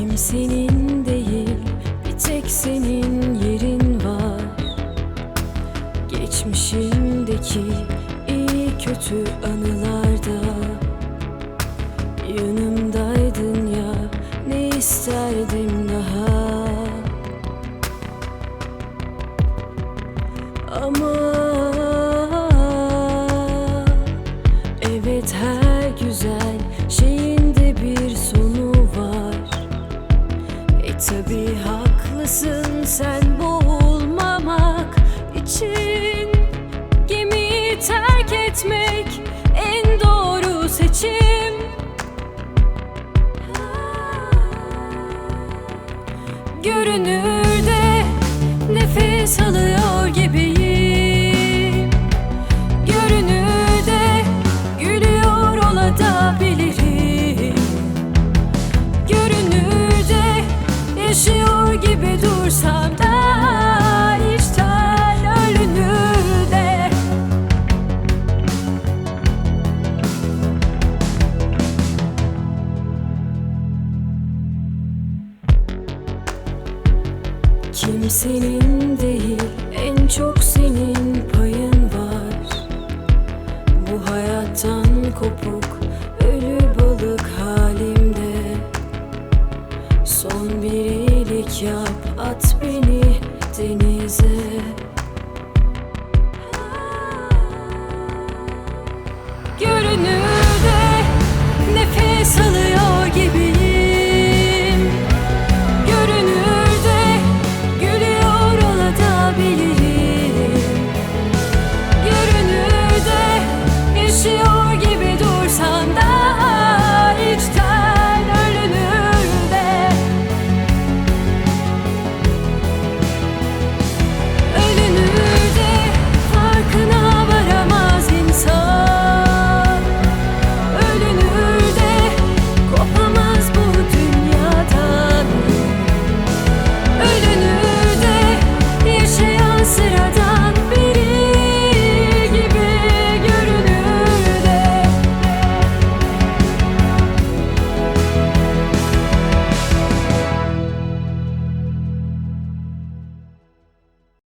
Kimsenin değil bir tek senin yerin var. Geçmişimdeki iyi kötü anılarda Yanımdaydın Tabi haklısın sen boğulmamak için Gemiyi terk etmek en doğru seçim. Görünürde yaşıyor gibi dursam da içten ölünür de. Kimsenin değil en çok senin payın var. Bu hayattan kopuk ölü balık halimde. Son bir Yap at beni denize.